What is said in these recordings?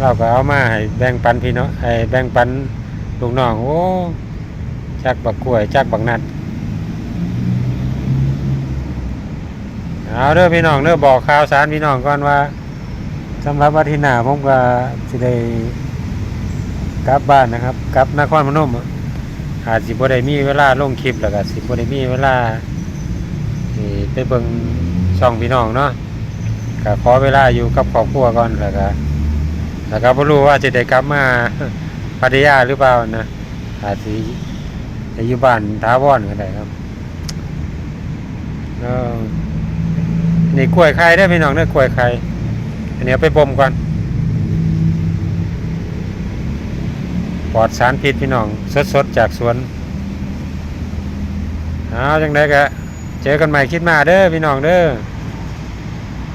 เราก็เอามาให้แบ่งปันพี่น้องให้แบ่งปันลูกน้องโอ้จักบักกล้วยจักบักนัดเอาเด้อพี่น้องเด้อบอกข่าวสารพี่น้องก่อนว่าสำหรับอาทิตย์หน้าผมก็สิได้กลับบ้านนะครับกลับนครพนมอาจสิบ่ได้มีเวลาลงคลิปแล้วก็สิบ่ได้มีเวลาไปเบิ่งช่องพี่น้องเนาะก็ขอเวลาอยู่กับครอบครัวก่อนแล้วก็ แล้วก็บ่รู้ว่าจะได้กลับมาพัทยาหรือเปล่านะอาจสิจะอยู่บ้านท้าวอนก็ได้ครับเออนี่กล้วยไข่ได้พี่น้องเด้อกล้วยไข่อันนี้ไปบ่มก่อนปลอดสารพิษพี่น้อง สดๆจากสวนเอาจังไดก็เจอกันใหม่คิดมาเด้อพี่น้องเด้อ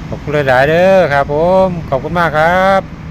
ขอบคุณหลายเด้อครับผม ขอบคุณมากครับ